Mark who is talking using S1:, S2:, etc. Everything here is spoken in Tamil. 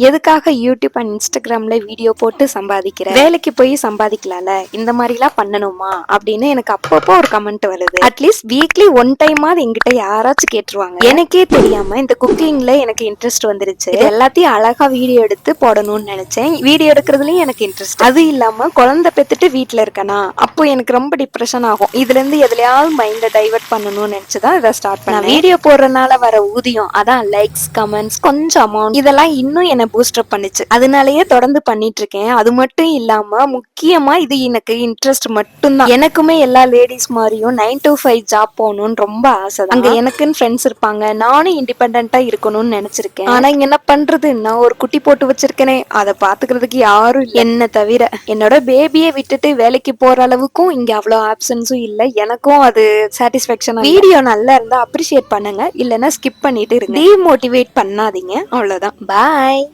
S1: எதுக்காக யூடியூப் அண்ட் இன்ஸ்டாகிராம்ல வீடியோ போட்டு சம்பாதிக்கிற? வேலைக்கு போய் சம்பாதிக்கலாம்ல? இந்த மாதிரிலாம் பண்ணணுமா? அப்படின்னு எனக்கு அப்பப்போ ஒரு கமெண்ட் வருது. அட்லீஸ்ட் வீக்லி ஒன் டைமாவது எங்கிட்ட யாராச்சும் கேட்டுருவாங்க. எனக்கே தெரியாம இந்த குக்கிங்ல எனக்கு இன்ட்ரெஸ்ட் வந்துருச்சு. எல்லாத்தையும் அழகா வீடியோ எடுத்து போடணும்னு நினைச்சேன். வீடியோ எடுக்கிறதுலயும் எனக்கு இன்ட்ரெஸ்ட் அது இல்லாம குழந்தை பெத்துட்டு வீட்டில் இருக்கனா? அப்போ எனக்கு ரொம்ப டிப்ரெஷன் ஆகும். இதுல இருந்து எதுலயாவது மைண்ட டைவர்ட் பண்ணணும்னு நினைச்சுதான் இதை ஸ்டார்ட் பண்ணேன். வீடியோ போடுறதுனால வர ஊதியம் அதான் லைக்ஸ் கமெண்ட்ஸ் கொஞ்சம் அமௌண்ட் இதெல்லாம் இன்னும் என்ன பூஸ்டப் பண்ணுச்சு. அதனாலயே தொடர்ந்து பண்ணிட்டு இருக்கேன் அது மட்டும் இல்லாம முக்கியமா இது எனக்கு இன்ட்ரெஸ்ட் மட்டும்தான். எனக்குமே எல்லா லேடிஸ் மாதிரியும் நைன் to ஃபைவ் ஜாப் போகணும்னு ரொம்ப ஆசை தான். அங்க எனக்குன்னு ஃப்ரெண்ட்ஸ் இருப்பாங்க. நானும் இண்டிபெண்டா இருக்கணும்னு நினைச்சிருக்கேன். ஆனா இங்க என்ன பண்றது? நான் ஒரு குட்டி போட்டு வச்சிருக்கேனே. அதை பாத்துக்கிறதுக்கு யாரும். என்ன தவிர என்னோட பேபியை விட்டுட்டு வேலைக்கு போற அளவுக்கும் இங்க அவ்வளவு ஆப்ஷன்ஸும் இல்ல. எனக்கும் அது சாட்டிஸ்பேக்ஷன் வீடியோ நல்லா இருந்தா அப்ரிஷியேட் பண்ணுங்க. இல்லைன்னா ஸ்கிப் பண்ணிட்டு இருங்க. டிமோட்டிவேட் பண்ணாதீங்க. அவ்வளவுதான். பாய்